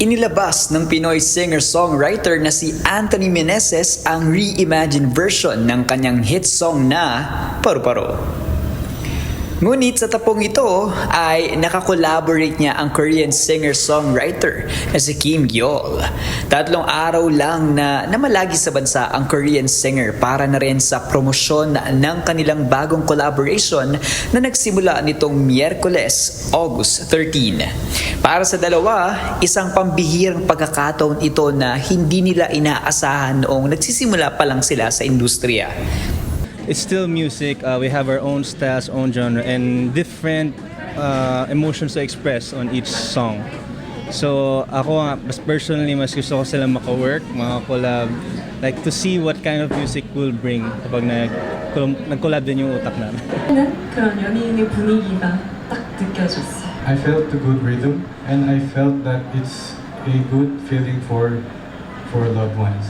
Inilabas ng Pinoy singer-songwriter na si Anthony Meneses ang reimagined version ng kanyang hit song na Paru-Paro. Ngunit sa tapong ito ay nakakolaborate niya ang Korean singer-songwriter na si Kim Gyol. Tatlong araw lang na namalagi sa bansa ang Korean singer para na rin sa promosyon ng kanilang bagong collaboration na nagsimula nitong Miyerkules, August 13. Para sa dalawa, isang pambihirang pagkakataon ito na hindi nila inaasahan noong nagsisimula pa lang sila sa industriya it's still music. Uh, we have our own styles, own genre, and different uh, emotions to express on each song. So ako nga, mas personally, mas gusto ko sila maka-work, maka-collab, like to see what kind of music will bring kapag nag nag-collab din yung utak namin. 는 그런 연인의 분위기가 딱 느껴졌어. I felt the good rhythm and I felt that it's a good feeling for for loved ones.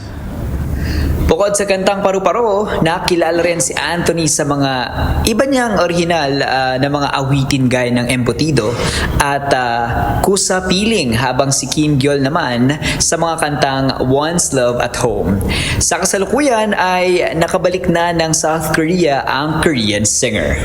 Bukod sa kantang paru-paro, nakilala rin si Anthony sa mga iba niyang original uh, ah, na mga awitin gaya ng Embotido at uh, Kusa Piling habang si Kim Gyol naman sa mga kantang Once Love at Home. Sa kasalukuyan ay nakabalik na ng South Korea ang Korean singer.